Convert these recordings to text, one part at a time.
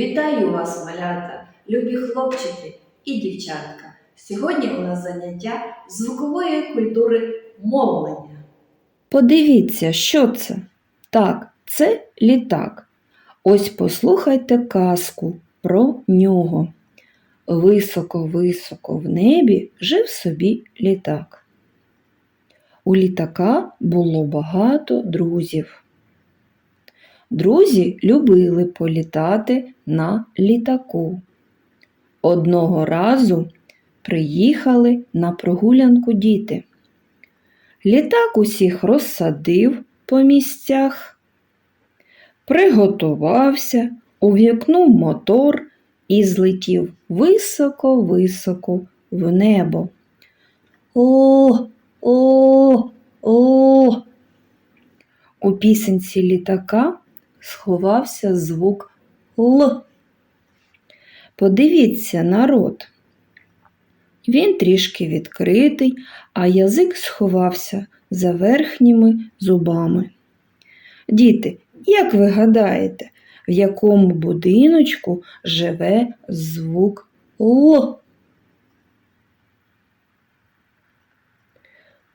Вітаю вас, малята, любі хлопчики і дівчатка. Сьогодні у нас заняття звукової культури мовлення. Подивіться, що це? Так, це літак. Ось послухайте казку про нього. Високо-високо в небі жив собі літак. У літака було багато друзів. Друзі любили політати на літаку. Одного разу приїхали на прогулянку діти. Літак усіх розсадив по місцях, приготувався, увікнув мотор і злетів високо-високо в небо. О, о, о. У пісенці літака сховався звук Л. Подивіться, народ. Він трішки відкритий, а язик сховався за верхніми зубами. Діти, як ви гадаєте, в якому будиночку живе звук Л?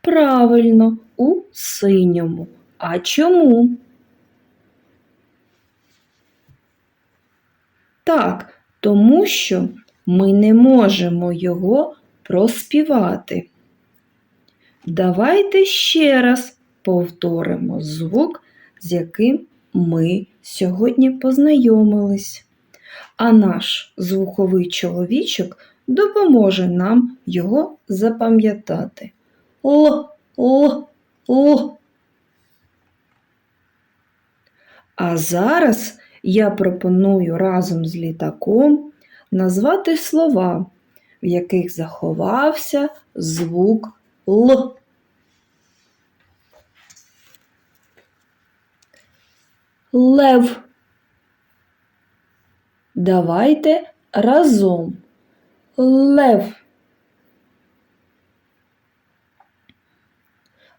Правильно, у синьому. А чому? Так, тому що ми не можемо його проспівати. Давайте ще раз повторимо звук, з яким ми сьогодні познайомились. А наш звуковий чоловічок допоможе нам його запам'ятати. Л, Л, Л. А зараз я пропоную разом з літаком назвати слова, в яких заховався звук Л. Лев. Давайте разом. Лев.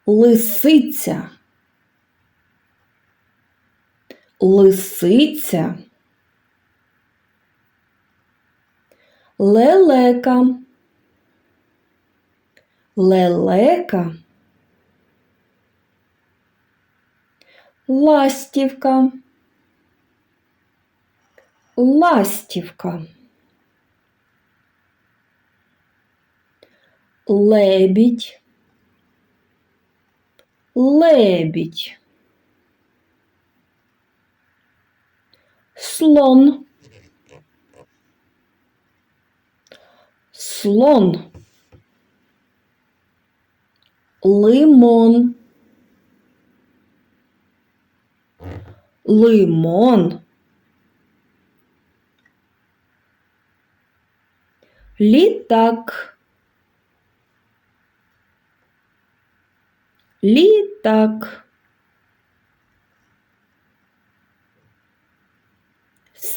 Лисиця. Лисиця. Лелека. Лелека. Ластівка. Ластівка. Лебідь. Лебідь. Слон. Слон. Лимон. Лимон. Літак. Літак.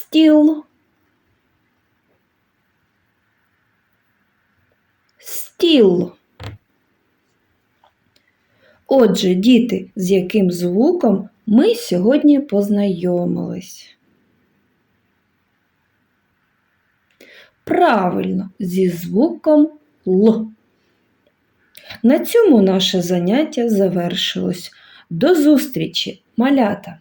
Стіл. Стіл. Отже, діти, з яким звуком ми сьогодні познайомились? Правильно, зі звуком Л. На цьому наше заняття завершилось. До зустрічі, малята!